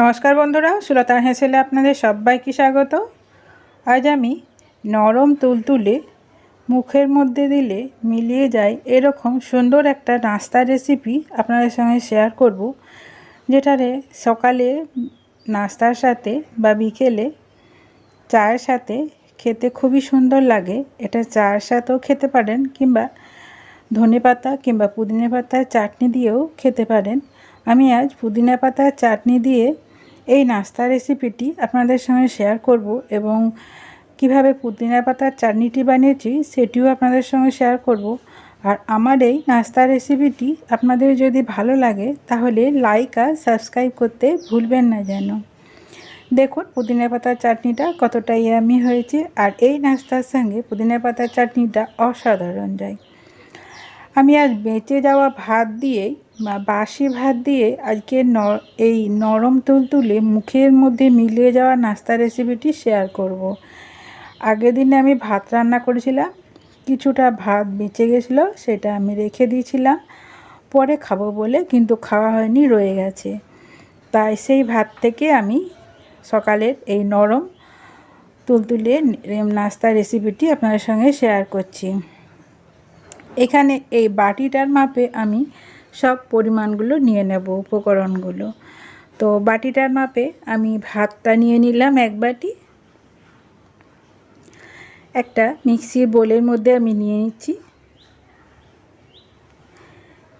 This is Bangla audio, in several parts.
নমস্কার বন্ধুরা সুলতান হেসেলে আপনাদের সবাইকে স্বাগত। আজ আমি নরম তুলতুলে মুখের মধ্যে দিলে মিলিয়ে যায় এরকম সুন্দর একটা নাস্তা রেসিপি আপনাদের সঙ্গে শেয়ার করব, যেটারে সকালে নাস্তার সাথে বা বিকেলে চায়ের সাথে খেতে খুবই সুন্দর লাগে। এটা চায়ের সাথেও খেতে পারেন কিংবা ধনে পাতা কিংবা পুদিনা পাতার চাটনি দিয়েও খেতে পারেন। আমি আজ পুদিনা পাতার চাটনি দিয়ে এই নাস্তা রেসিপিটি আপনাদের সঙ্গে শেয়ার করব এবং কীভাবে পুদিনা পাতার চাটনিটি বানিয়েছি সেটিও আপনাদের সঙ্গে শেয়ার করব। আর আমার এই নাস্তা রেসিপিটি আপনাদের যদি ভালো লাগে, তাহলে লাইক আর সাবস্ক্রাইব করতে ভুলবেন না যেন। দেখুন, পুদিনা পাতার চাটনিটা কতটা ইয়ামি হয়েছে আর এই নাস্তার সঙ্গে পুদিনা পাতার চাটনিটা অসাধারণ যায়। আমি আজ বেঁচে যাওয়া ভাত দিয়েই বাসি ভাত দিয়ে আজকে এই নরম তুলতুলে মুখের মধ্যে মিলিয়ে যাওয়া নাস্তা রেসিপিটি শেয়ার করব। আগের দিনে আমি ভাত রান্না করেছিলাম, কিছুটা ভাত বেঁচে গেছিল, সেটা আমি রেখে দিয়েছিলাম। পরে খাব বলে কিন্তু খাওয়া হয়নি, রয়ে গেছে। তাই সেই ভাত থেকে আমি সকালের এই নরম তুলতুলে নাস্তা রেসিপিটি আপনাদের সঙ্গে শেয়ার করছি। এখানে এই বাটিটার মাপে আমি সব পরিমাণগুলো নিয়ে নেব উপকরণগুলো। তো বাটিটার মাপে আমি ভাতটা নিয়ে নিলাম এক বাটি। একটা মিক্সির বোলের মধ্যে আমি নিয়ে নিচ্ছি।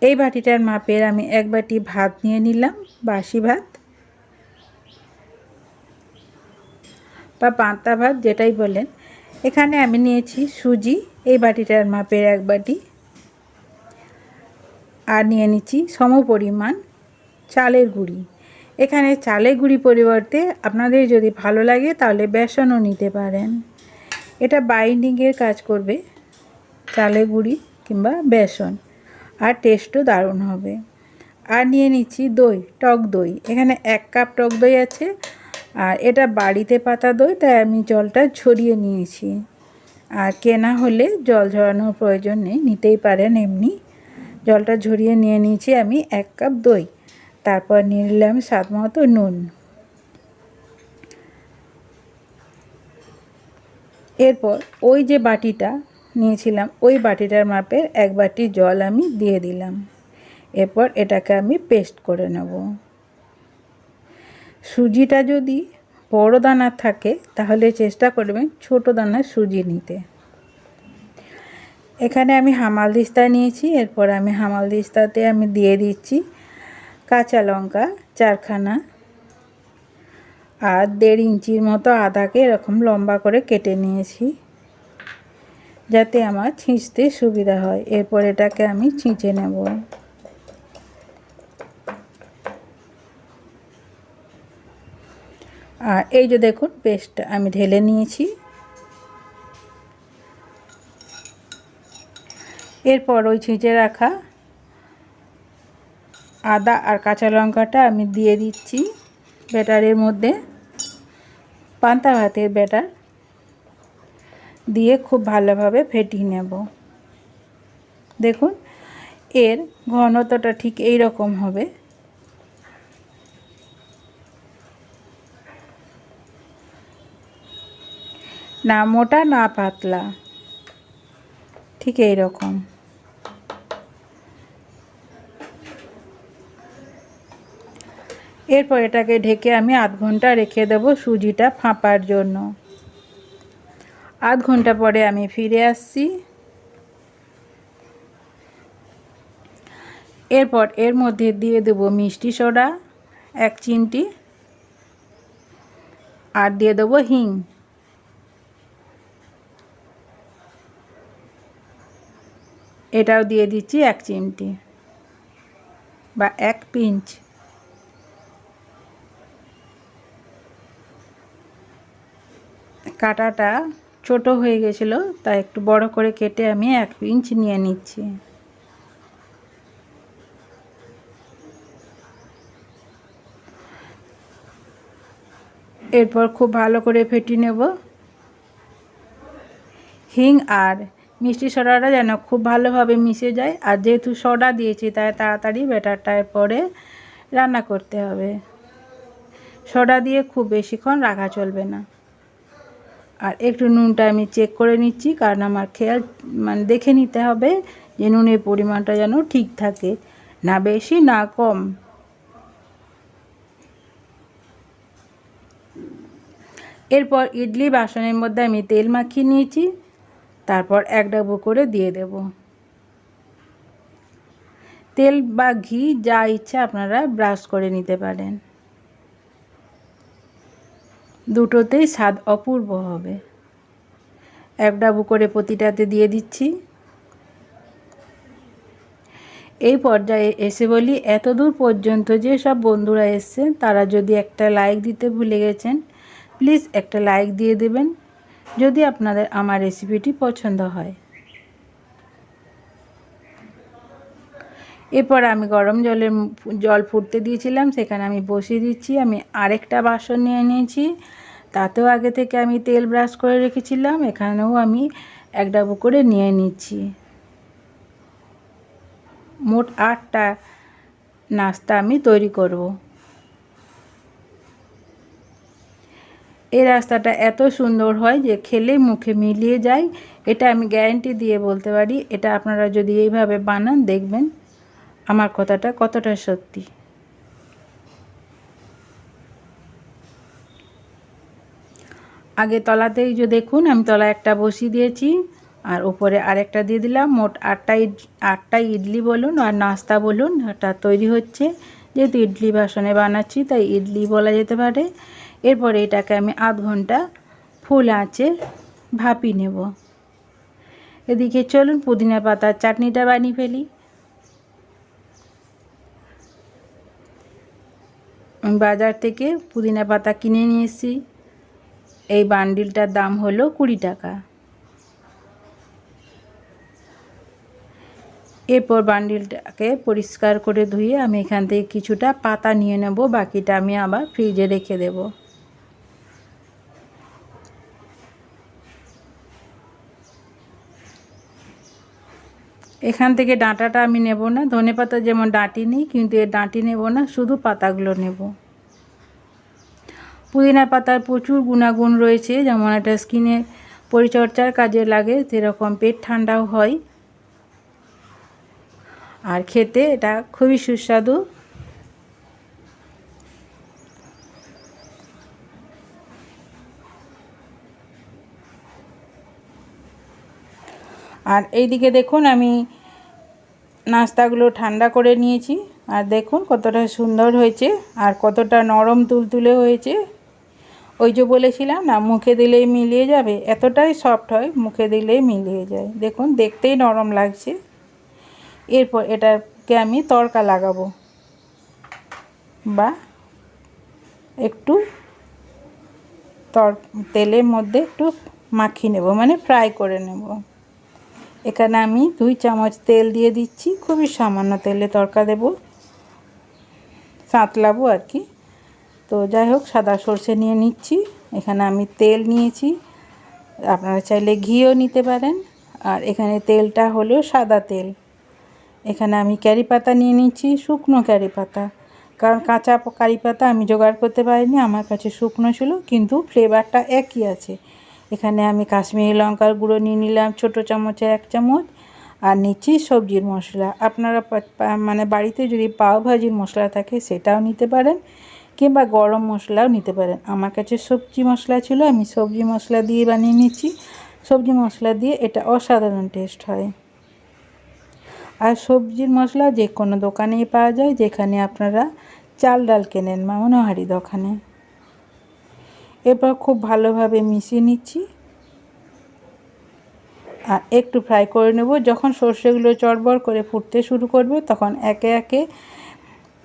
এই বাটিটার মাপের আমি এক বাটি ভাত নিয়ে নিলাম, বাসি ভাত। বা পান্তা ভাত যেটাই বলেন। এখানে আমি নিয়েছি সুজি, এই বাটিটার মাপের এক বাটি। আর নিয়ে নিচ্ছি সম পরিমাণ চালের গুঁড়ি। এখানে চালের গুঁড়ি পরিবর্তে আপনাদের যদি ভালো লাগে তাহলে বেসনও নিতে পারেন। এটা বাইন্ডিংয়ের কাজ করবে চালের গুঁড়ি কিংবা বেসন। আর টেস্টও দারুণ হবে। আর নিয়ে নিচ্ছি দই, টক দই। এখানে এক কাপ টক দই আছে। আর এটা বাড়িতে পাতা দই, তাই আমি জলটা ছড়িয়ে নিয়েছি। আর কেনা হলে জল ঝরানোর প্রয়োজন নেই, নিতেই পারেন এমনি। জলটা ঝরিয়ে নিয়ে নিয়েছি আমি এক কাপ দই। তারপর নিয়ে নিলাম স্বাদ মতো নুন। এরপর ওই যে বাটিটা নিয়েছিলাম, ওই বাটিটার মাপের এক বাটি জল আমি দিয়ে দিলাম। এরপর এটাকে আমি পেস্ট করে নেব। সুজিটা যদি বড় দানা থাকে, তাহলে চেষ্টা করবেন ছোট দানার সুজি নিতে। এখানে আমি হামাল দিস্তা নিয়েছি, এরপর আমি হামাল দিস্তাতে আমি দিয়ে দিচ্ছি কাঁচা লঙ্কা চারখানা আর দেড় ইঞ্চির মতো আদাকে এরকম লম্বা করে কেটে নিয়েছি যাতে আমার ছিঁচতে সুবিধা হয়। এরপর এটাকে আমি ছিঁচে নেব। আর এই যে দেখুন পেস্ট আমি ঢেলে নিয়েছি। এরপর ওই ছিঁচে রাখা আদা আর কাঁচা লঙ্কাটা আমি দিয়ে দিচ্ছি ব্যাটারের মধ্যে। পান্তা ভাতের ব্যাটার দিয়ে খুব ভালোভাবে ফেটিয়ে নেব। দেখুন, এর ঘনত্বটা ঠিক এই রকম হবে। না মোটা, না পাতলা, ঠিক এই রকম এরপর এটাকে ঢেকে আমি আধ ঘণ্টা রেখে দেব সুজিটা ফাঁপার জন্য। আধ ঘণ্টা পরে আমি ফিরে আসছি। এরপর এর মধ্যে দিয়ে দেব মিষ্টি সোডা, এক চিমটি, আর দিয়ে দেবো হিং। এটাও দিয়ে দিচ্ছি এক চিমটি বা এক পিঞ্চ। কাটাটা ছোট হয়ে গেছিল তাই একটু বড় করে কেটে আমি এক ইঞ্চ নিয়ে নিচ্ছি। এরপর খুব ভালো করে ফেটি নেব। হিং আর মিষ্টি সোডাটা যেন খুব ভালোভাবে মিশে যায়, আর যেহেতু সোডা দিয়েছি, তাই তাড়াতাড়ি ব্যাটারটা পরে রান্না করতে হবে। সোডা দিয়ে খুব বেশিক্ষণ রাখা চলবে না। আর একটু নুনটা আমি চেক করে নিচ্ছি, কারণ আমার খেয়াল মানে দেখে নিতে হবে যে নুনের পরিমাণটা যেন ঠিক থাকে, না বেশি, না কম। এরপর ইডলি বাসনের মধ্যে আমি তেল মাখিয়ে নিয়েছি, তারপর এক ডাবু করে দিয়ে দেব। তেল বা ঘি যা ইচ্ছা আপনারা ব্রাশ করে নিতে পারেন। দুটোতেই স্বাদ অপূর্ব হবে। এক ডাবু করে প্রতিটাতে দিয়ে দিচ্ছি। এই পর্যায়ে এসে বলি এত দূর পর্যন্ত যে সব বন্ধুরা এসছেন তারা যদি একটা লাইক দিতে ভুলে গেছেন প্লিজ একটা লাইক দিয়ে দেবেন। যদি আপনাদের আমার রেসিপিটি পছন্দ হয়। এরপর আমি গরম জলের জল ফুটতে দিয়েছিলাম, সেখানে আমি বসিয়ে দিচ্ছি। আমি আরেকটা বাসন নিয়ে নিয়েছি, তাতেও আগে থেকে আমি তেল ব্রাশ করে রেখেছিলাম, এখানেও আমি এক ডাবু করে নিয়ে নিচ্ছি। মোট আটটা নাস্তা আমি তৈরি করব। এই রাস্তাটা এত সুন্দর হয় যে খেলে মুখে মিলিয়ে যায়, এটা আমি গ্যারেন্টি দিয়ে বলতে পারি। এটা আপনারা যদি এইভাবে বানান, দেখবেন আমার কথাটা কতটা সত্যি? আগে তলাতেই যে দেখুন, আমি তলা একটা বসিয়ে দিয়েছি, আর ওপরে আরেকটা দিয়ে দিলাম। মোট আটটা আটটা ইডলি বলুন আর নাস্তা বলুন ওটা তৈরি হচ্ছে। যেহেতু ইডলি বাসনে বানাচ্ছি, তাই ইডলি বলা যেতে পারে। এরপরে এটাকে আমি আধ ঘণ্টা ফুল আঁচে ভাপি নেব। এদিকে চলুন, পুদিনা পাতার চাটনিটা বানিয়ে ফেলি। আমি বাজার থেকে পুদিনা পাতা কিনে নিয়েছি। এই বান্ডিলটার দাম হলো কুড়ি টাকা। এরপর বান্ডিলটাকে পরিষ্কার করে ধুয়ে আমি এখান থেকে কিছুটা পাতা নিয়ে নেব, বাকিটা আমি আবার ফ্রিজে রেখে দেব। এখান থেকে ডাঁটাটা আমি নেব না। ধনে পাতা যেমন ডাঁটি নিই, কিন্তু এর ডাঁটি নেব না, শুধু পাতাগুলো নেব। পুদিনা পাতার প্রচুর গুণাগুণ রয়েছে, যেমন এটা স্কিনে পরিচর্যার কাজে লাগে, সেরকম পেট ঠান্ডাও হয়। আর খেতে এটা খুবই সুস্বাদু। আর এইদিকে দেখুন আমি নাস্তাগুলো ঠান্ডা করে নিয়েছি। আর দেখুন কতটা সুন্দর হয়েছে আর কতটা নরম তুলতুলে হয়েছে। ওই যে বলেছিলাম না, মুখে দিলেই মিলিয়ে যাবে। এতটাই সফট হয়, মুখে দিলেই মিলিয়ে যায়। দেখুন, দেখতেই নরম লাগছে। এরপর এটাকে আমি তড়কা লাগাবো। বা একটু তর, তেলের মধ্যে একটু মাখিয়ে নেব মানে ফ্রাই করে নেব। এখানে আমি দুই চামচ তেল দিয়ে দিচ্ছি, খুবই সামান্য তেলে তরকা দেব। সাঁতলাবো আর কি। তো যাই হোক, সাদা সর্ষে নিয়ে নিচ্ছি। এখানে আমি তেল নিয়েছি। আপনারা চাইলে ঘিও নিতে পারেন। আর এখানে তেলটা হলো সাদা তেল। এখানে আমি ক্যারি পাতা নিয়ে নিচ্ছি, শুকনো ক্যারি পাতা। কারণ কাঁচা কারি পাতা আমি জোগাড় করতে পারিনি, আমার কাছে শুকনো ছিল, কিন্তু ফ্লেভারটা একই আছে। এখানে আমি কাশ্মীরি লঙ্কার গুঁড়ো নিয়ে নিলাম, ছোটো চামচে এক চামচ, আর নিচ্ছি সবজির মশলা। আপনারা মানে বাড়িতে যদি পাও ভাজির মশলা থাকে সেটাও নিতে পারেন, কিংবা গরম মশলাও নিতে পারেন। আমার কাছে সবজি মশলা ছিল, আমি সবজি মশলা দিয়ে বানিয়ে নিচ্ছি। সবজি মশলা দিয়ে এটা অসাধারণ টেস্ট হয়। আর সবজির মশলা যে কোনো দোকানেই পাওয়া যায়, যেখানে আপনারা চাল ডাল কেনেন মা মনোহারি দোকানে। এরপর খুব ভালোভাবে মিশিয়ে নিচ্ছি। আর একটু ফ্রাই করে নেব। যখন সর্ষেগুলো চড়বড় করে ফুটতে শুরু করবে, তখন একে একে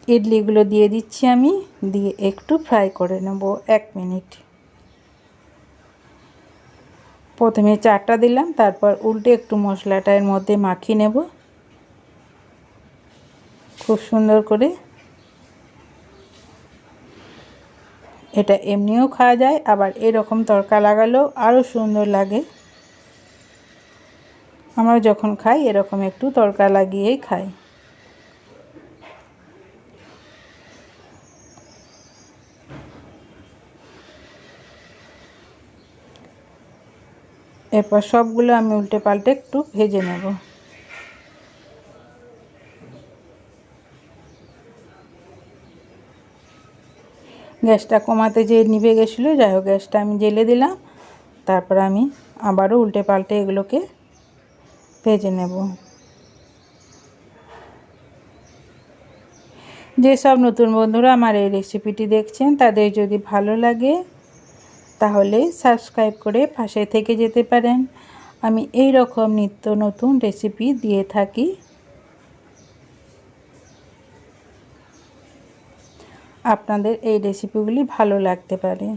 ইডলিগুলো দিয়ে দিচ্ছি আমি। দিয়ে একটু ফ্রাই করে নেব এক মিনিট। প্রথমে চারটা দিলাম, তারপর উল্টে একটু মশলাটা এর মধ্যে মাখিয়ে নেব। খুব সুন্দর করে এটা এমনিও খাওয়া যায়, আবার এরকম তরকা লাগালেও আরও সুন্দর লাগে। আমরা যখন খাই, এরকম একটু তরকা লাগিয়েই খাই। এরপর সবগুলো আমি উল্টে পাল্টে একটু ভেজে নেব। গ্যাসটা কমাতে যে নিভে গেছিল, যাই হোক গ্যাসটা আমি জেলে দিলাম। তারপর আমি আবারও উল্টে পাল্টে এগুলোকে ভেজে নেব। যেসব নতুন বন্ধুরা আমার এই রেসিপিটি দেখছেন, তাদের যদি ভালো লাগে, তাহলে সাবস্ক্রাইব করে পাশে থেকে যেতে পারেন। আমি এই রকম নিত্য নতুন রেসিপি দিয়ে থাকি। আপনাদের এই রেসিপিগুলি ভালো লাগতে পারে।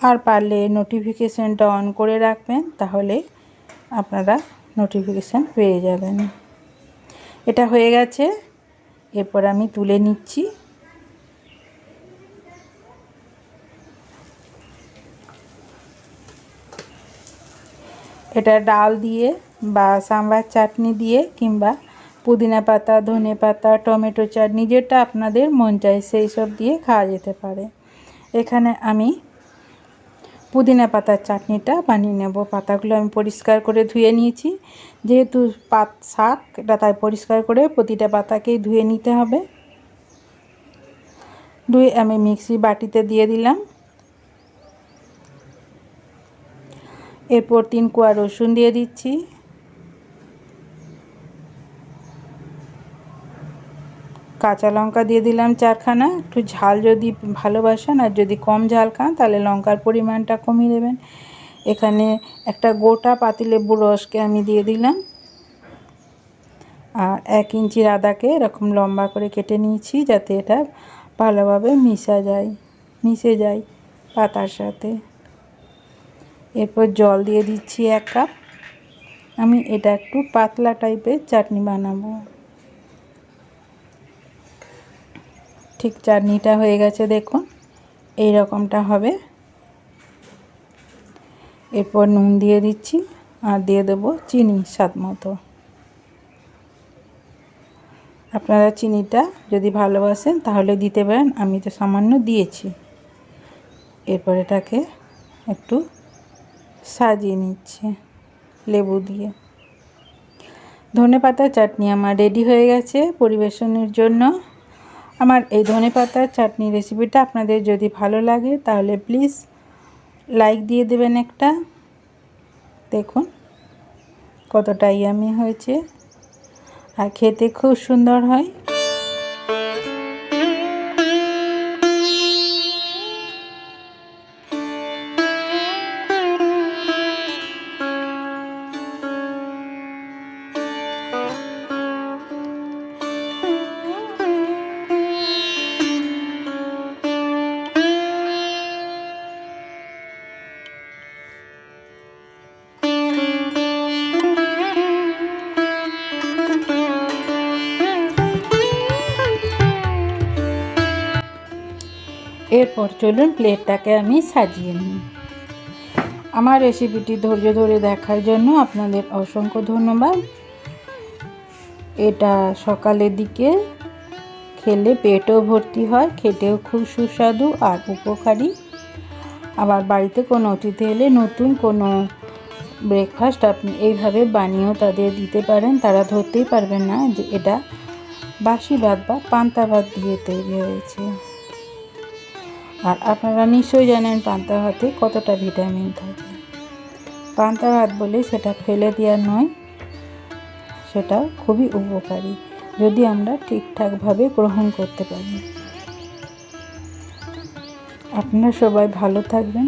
আর পারলে নোটিফিকেশানটা অন করে রাখবেন, তাহলে আপনারা নোটিফিকেশান পেয়ে যাবেন। এটা হয়ে গেছে। এরপর আমি তুলে নিচ্ছি। এটা ডাল দিয়ে বা সাম্বার চাটনি দিয়ে কিংবা পুদিনা পাতা, ধনে পাতা, টমেটো চাটনি যেটা আপনাদের মন চায় সেই সব দিয়ে খাওয়া যেতে পারে। এখানে আমি পুদিনা পাতার চাটনিটা বানিয়ে নেব। পাতাগুলো আমি পরিষ্কার করে ধুয়ে নিয়েছি। যেহেতু পাত শাক, এটা তাই পরিষ্কার করে প্রতিটা পাতাকেই ধুয়ে নিতে হবে। ধুয়ে আমি মিক্সি বাটিতে দিয়ে দিলাম। এরপর তিন কোয়া রসুন দিয়ে দিচ্ছি। কাঁচা লঙ্কা দিয়ে দিলাম চারখানা। একটু ঝাল যদি ভালোবাসেন আর যদি কম ঝাল খান, তাহলে লঙ্কার পরিমাণটা কমিয়ে দেবেন। এখানে একটা গোটা পাতিলেবুর রসকে আমি দিয়ে দিলাম। আর এক ইঞ্চির আদাকে এরকম লম্বা করে কেটে নিয়েছি যাতে এটা ভালোভাবে মিশা যায়, মিশে যায় পাতার সাথে। এরপর জল দিয়ে দিচ্ছি এক কাপ। আমি এটা একটু পাতলা টাইপের চাটনি বানাবো। ঠিক চাটনিটা হয়ে গেছে, দেখুন। এই রকমটা হবে। এরপর নুন দিয়ে দিচ্ছি আর দিয়ে দেবো চিনি স্বাদ মতো। আপনারা চিনিটা যদি ভালোবাসেন তাহলে দিতে পারেন, আমি তো সামান্য দিয়েছি। এরপর এটাকে একটু সাজিয়ে নিচ্ছে লেবু দিয়ে। ধনে পাতার চাটনি আমার রেডি হয়ে গেছে পরিবেশনের জন্য। আমার এই ধনে পাতার চাটনি রেসিপিটা আপনাদের যদি ভালো লাগে, তাহলে প্লিজ লাইক দিয়ে দেবেন একটা। দেখুন কতটা ইয়ামি হয়েছে। আর খেতে খুব সুন্দর হয়। এরপর চলুন প্লেটটাকে আমি সাজিয়ে নিই। আমার রেসিপিটি ধৈর্য ধরে দেখার জন্য আপনাদের অসংখ্য ধন্যবাদ। এটা সকালের দিকে খেলে পেটও ভর্তি হয়, খেতেও খুব সুস্বাদু আর উপকারী। আবার বাড়িতে কোনো অতিথি এলে নতুন কোনো ব্রেকফাস্ট আপনি এইভাবে বানিয়েও তাদের দিতে পারেন। তারা ধরতেই পারবেন না যে এটা বাসি ভাত বা পান্তা ভাত দিয়ে তৈরি হয়েছে। আর আপনারা নিশ্চয়ই জানেন পান্তা ভাতে কতটা ভিটামিন থাকে। পান্তা ভাত বলে সেটা ফেলে দেওয়া নয়, সেটা খুবই উপকারী, যদি আমরা ঠিকঠাকভাবে গ্রহণ করতে পারি। আপনারা সবাই ভালো থাকবেন।